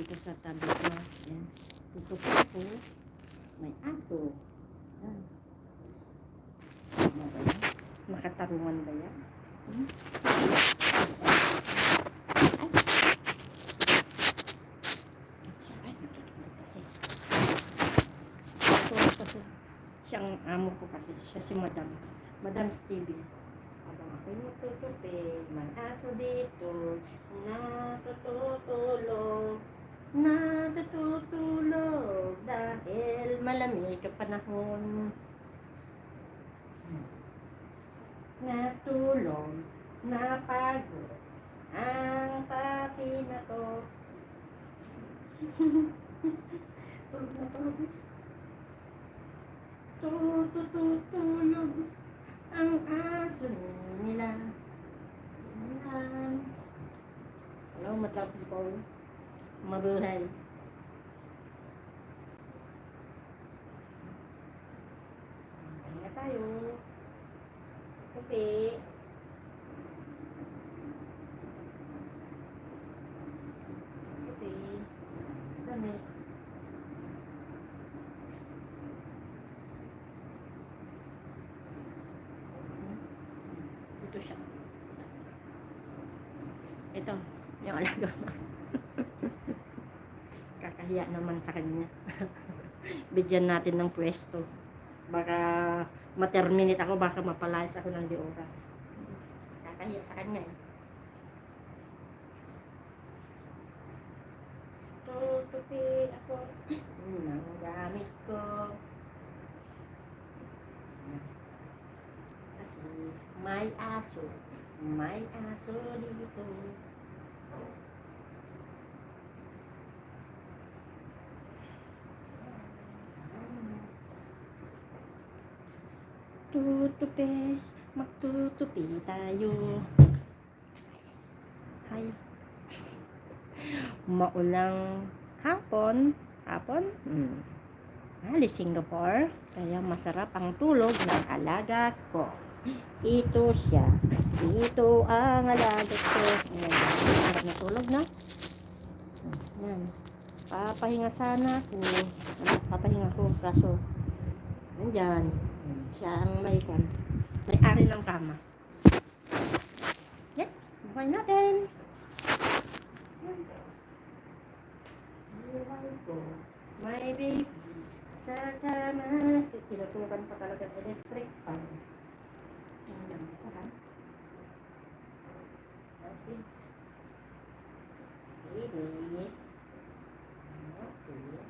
dito sa tabi ko. Yan. Dito po, may aso. Yan. Ano ba yan? Makatarungan ba yan? Hmm? Siyang amo ko kasi. Siya si Madam. Madam Stevie. Habang ako'y natutupi, may aso dito, natutulog, natutulog dahil malamig ang panahon. Natulog, napagod, ang papi na to. Tututulog ang aso nila. Hello, matap people. Kape. Kape. Kami. Ito siya. Ito, yung alaga ko. Kakahiya naman sa kanya. Bigyan natin ng pwesto. Baka ma-terminate ako, baka mapalayas ako ng di oras. Kakahiya sa kanya eh. Tutupi ako ng gamit ko. Kasi may aso. May aso dito. Tutupi, magtutupi tayo. Hay. Maulang hapon. Hapon? Hmm. Ali, Singapore. Kaya masarap ang tulog ng alaga ko. Ito siya. Ito ang alaga ko. Ayan. Sarap na tulog, no? Ayan. Papahinga sana ako. Ano, Papahinga ko. Kaso, nandyan. Siya ang may kwan. May-ari ng kama. Yan. Buhay natin. Buhay ko. My baby. Sa kama. Tinutukan pa talaga electric fan. Ayan. Steady. Steady. Okay.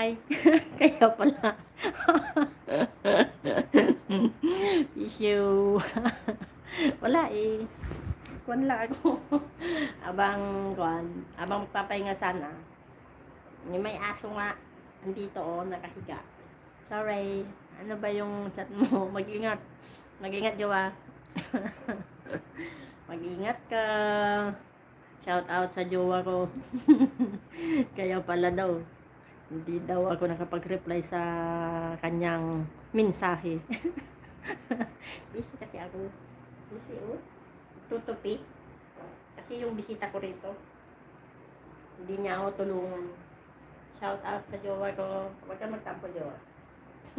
Hi. Kaya pala. Issue. Wala eh. Kwan lang ako. abang kwan. Abang magpapahinga sana. May aso nga. Andito oh, nakahiga. Sorry. Ano ba yung chat mo? Mag-ingat. Mag-ingat, Jowa. Mag-ingat ka. Shout out sa jowa ko. Kaya pala daw, hindi daw ako nakapag-reply sa kanyang mensahe. Busy kasi ako. Busy oh. Tutupi. Kasi yung bisita ko rito, hindi niya ako tulungan. Shout out sa jowa ko. Huwag ka magtampo, jowa.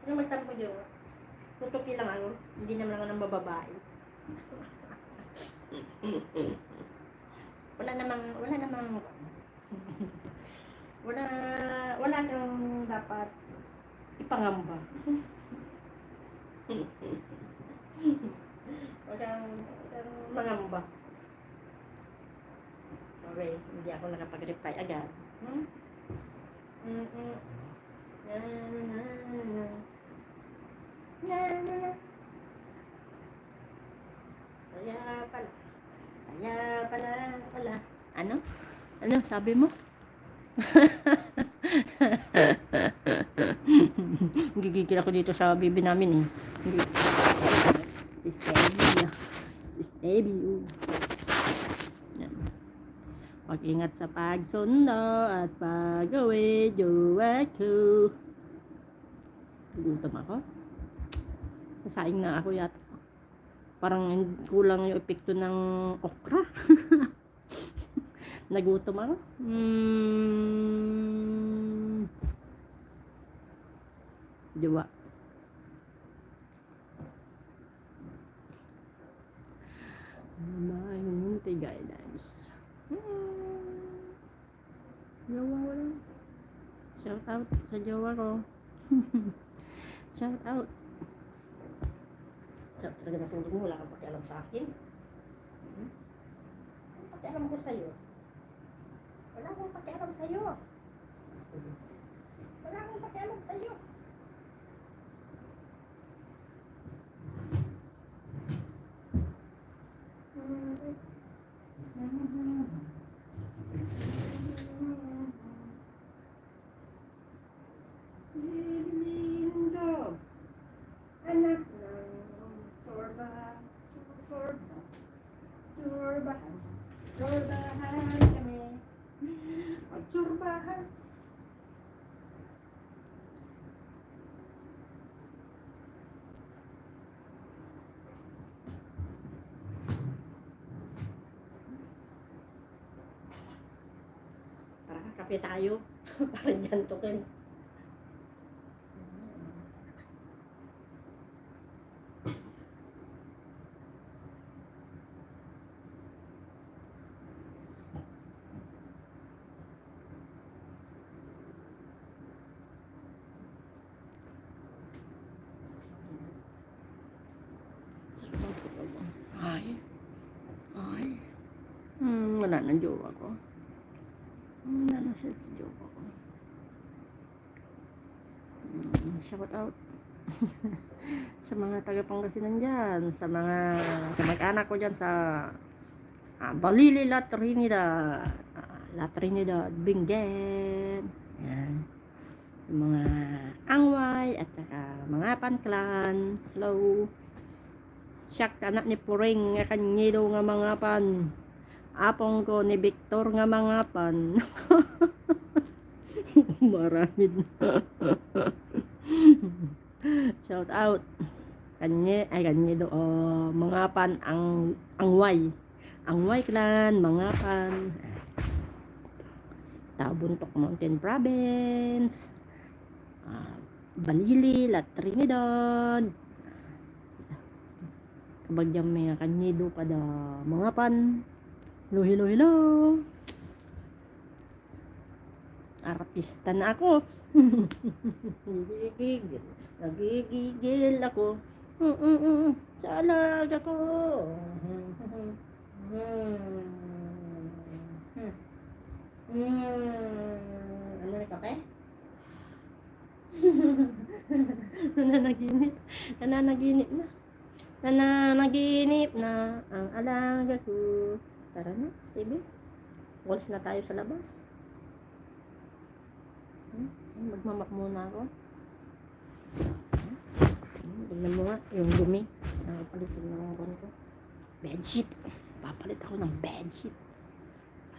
Huwag ka magtampo, jowa. Tutupi lang ako. Hindi naman ako ng bababae. wala namang wala namang wala wala kang dapat ipangamba wala kang mangamba sorry hindi ako nakapag-reply agad hmm? Na, na. Na, na, na. Kaya pala. Kaya pala, pala. Ano? Ano, sabi mo? Gigigil ako dito sa bibi namin eh. Hindi. Si Stevie. Si Stevie. Yan. Pag-ingat sa pagsundo at pag-uwi, jowa ko. Gutom ako. Nasaing na ako yata. Parang kulang yung epekto ng okra. Nagutom ako. Mm. Diwa. My munti guidance. Hmm. Jowa ko lang. Shout out sa jowa ko. Shout out. Shout talaga na tulog mo. Wala kang pakialam sa akin. Hmm? Pakialam ko sa'yo? Wala akong pakialam sa'yo. Wala akong pakialam sa'yo. Lindo, kape tayo. Para dyan tukin. Sarap ang tulog mo. Ay. Ay. Hmm, wala nang jowa ko. Hmm, Wala na siya sa jowa ko. Hmm, shout out. sa mga taga Pangasinan dyan, sa mga kamag-anak ko dyan sa ah, Balili La Trinidad, ah, La Trinidad, Benguet, yan. Yung mga Angway at saka mga Panclan, hello. Siyak anak ni Puring kanyido nga mga pan. Apong ko ni Victor nga mga pan. Marami na. Shout out. Kanye, ay kanyido, oh, mga pan ang angway. Angway clan, mga pan. Tabuntok Mountain Province. Ah, Balili, La Trinidad, kabagyang may kanyido kada mga pan. Hello, hello, hello. Artista na ako. Nagigigil. Nagigigil ako. Mm, mm, mm. Sa alaga ko. Mm. Ano na kape? Nananaginip. Nananaginip na. Nananaginip na ang alaga ko. Tara na, Stevie. Walls na tayo sa labas. Hmm? Magmamak muna ako. Hmm, Tingnan mo nga, yung dumi. Nakapalit ko ng buwan ko. Bedsheet. Papalit ako ng bedsheet.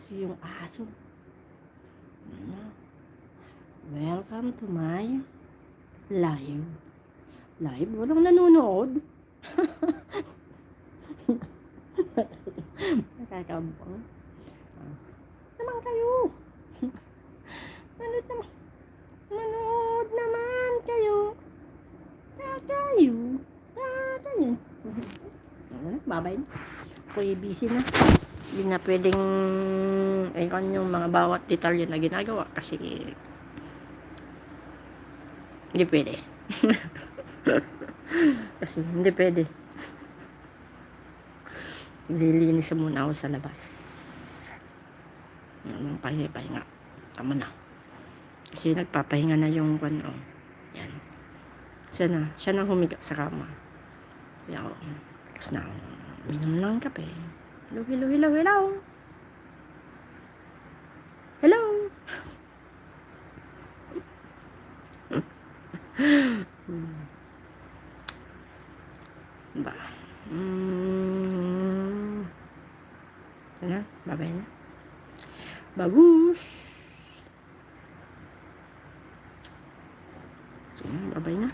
Kasi yung aso. Welcome to my live. Live? Walang nanonood. Nakakabang. Ah. Naman kayo. Manood naman. Manood naman kayo. Ah, kayo. Ah, kayo. Ano, babay. Ako'y busy na. Hindi na pwedeng ayun yung mga bawat detalye na ginagawa kasi hindi pwede. kasi hindi pwede. Lilinis muna ako sa labas. Yung pahinga-pahinga. Tama na. Kasi nagpapahinga na yung kwan, oh. Yan. Siya na. Siya na humiga sa kama. Kaya ako, tapos na ako, minom ng kape. Hello, hello, hello, hello. Hello. ba? Mm. Ano? Babay na. Babush! So, babay na.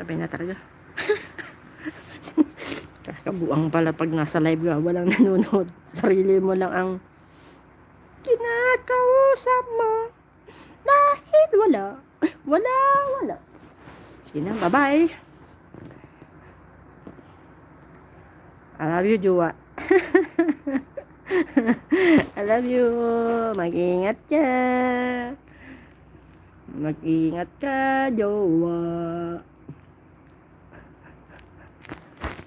Babay na talaga. Kakabuang pala pag nasa live ka, walang nanonood. Sarili mo lang ang kinakausap mo. Dahil wala. Wala, wala. Sige na, bye-bye. I love you, Jowa. I love you. Mag-ingat ka. Mag-ingat ka, Jowa.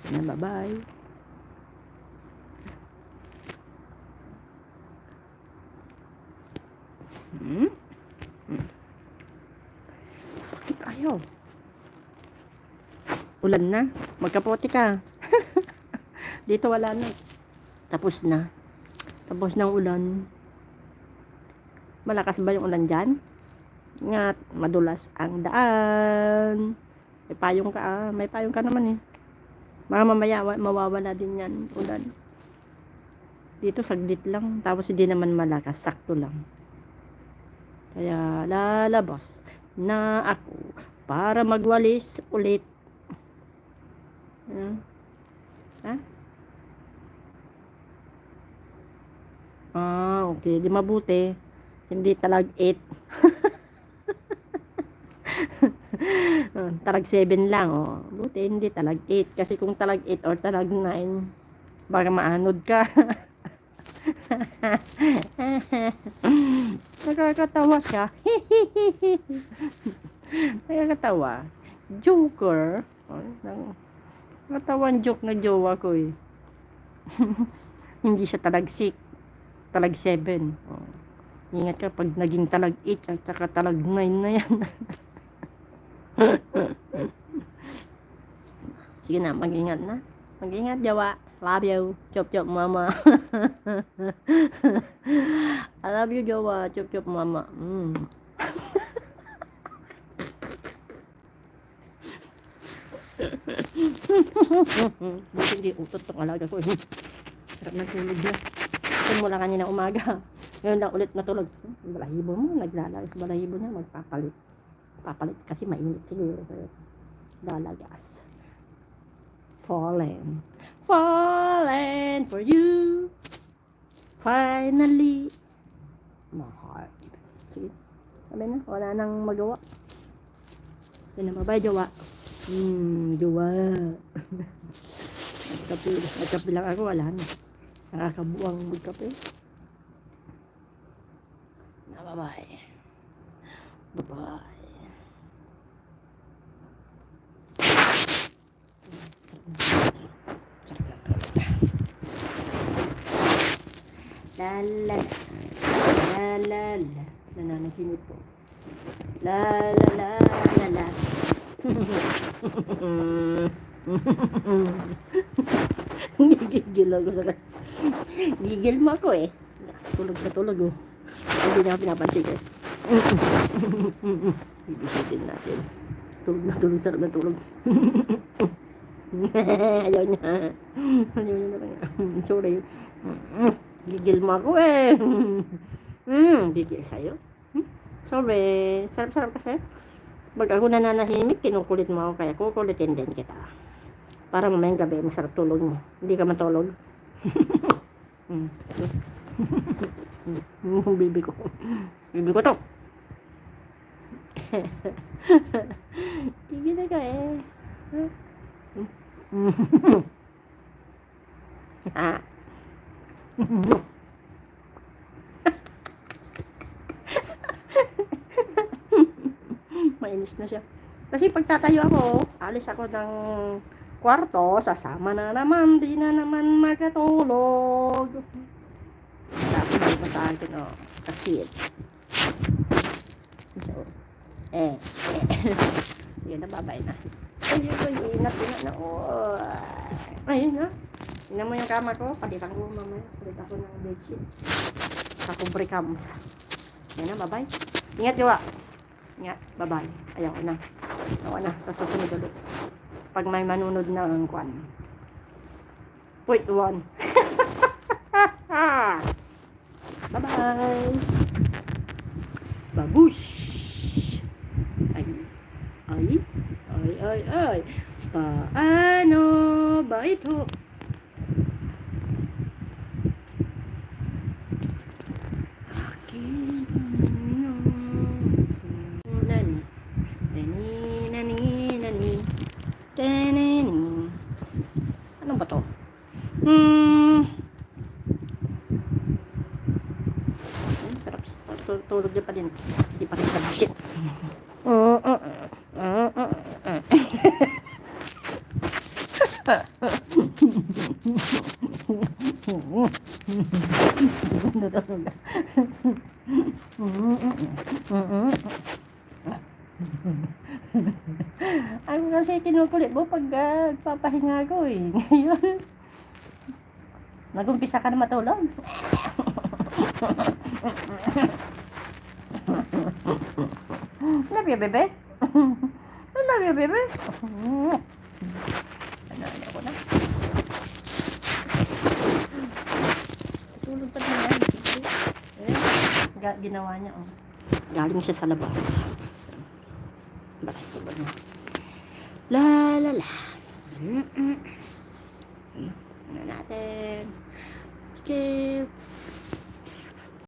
Yan, bye-bye. Hmm? Hmm. Bakit ayaw? Ulan na. Magkapote ka. Dito wala na. Tapos na. Tapos ang ulan. Malakas ba yung ulan dyan? Nga, madulas ang daan. May payong ka ah. May payong ka naman eh. Mga mamaya wa- mawawala din yan ulan. Dito saglit lang. Tapos hindi naman malakas. Sakto lang. Kaya lalabas na ako para magwalis ulit. Ano? Ha? Ah, okay. Di mabuti. Hindi talag 8. Talag 7 lang. Oh. Buti hindi talag 8. Kasi kung talag 8 or talag 9, baka maanod ka. Nakakatawa siya. Nakakatawa. Joker. Oh, Nakakatawang joke na jowa ko eh. Hindi siya talag 6. Talag 7. Oh. Ingat ka pag naging talag 8 at saka talag 9 na yan. Sige na, mag-ingat na. Mag-ingat, Jawa. Love you. Chop chop mama. I love you, Jawa. Chop chop mama. Mm. Buti hindi utot tong alaga ko. Sarap ng tulog na. Simula kanina umaga. Ngayon lang ulit natulog. Balahibo mo. Naglalagay sa balahibo niya. Magpapalit. Papalit kasi mainit siguro. Lalagas. Fallen. Fallen for you. Finally. My heart. Sige. Sabi na. Wala nang magawa. Sige na. Bye-bye, jowa. Hmm, jowa. Nagkape. Nagkape lang ako. Wala na. Nakakabuang magkape. Bye-bye. Bye-bye. La la la la la nananaginip po. La la la la la. Gigil ako sa kanya. Gigil mo ako eh. Tulog na tulog oh. Hindi niya ako pinapansin eh. Bibisitin natin. Tulog na tulog, sarap na tulog. Ayaw niya. Ayaw niya na lang. Sorry. Gigil mo ako eh. Hmm, gigil sa'yo. Hmm? Sorry. Sarap-sarap kasi. Pag ako nananahimik, kinukulit mo ako kaya kukulitin din kita. Para mamayang gabi, masarap tulog mo. Hindi ka matulog. hmm. Hmm, bibi ko. Bibi ko to. Gigil na ka eh. Ah. Mainis na siya. Kasi pag tatayo ako, alis ako ng kwarto, sasama na naman, di na naman makatulog. Tapos na sa akin, oh, kasi, so, eh, eh. Sige na, babay na. Ay, ay, ay, inat, inat na. Oh. Ayun na. Tingnan mo yung kama ko. Palitan ko mamaya. Palitan ko ng bedsheet. Sa kubre cams. Yan na, bye-bye. Ingat, Jowa. Ingat, bye-bye. Ayaw ko na. Ayaw ko na. Sa susunod ulit. Pag may manunod na ang kwan. Wait, one. Bye-bye. Babush. Ay. Ay. Ay, ay, ay. Paano ba ito? Aking Nani. Nani, nani, nani. Tanani. Ano ba to? Hmm. Ay, sarap. Tu- Tulog niya pa din. Hindi pa rin sarap shit. Uh, uh, uh. Ano kasi kinukulit mo pag uh, papahinga ko eh. Ngayon, nag-umpisa ka na matulog. Love you, bebe. Love you, bebe. Ano, ano ko na. Tulog pa din yan. Eh, ginawa niya, oh. Galing siya sa labas. Bakit na? La la la. Mm-mm. Ano natin? Skip.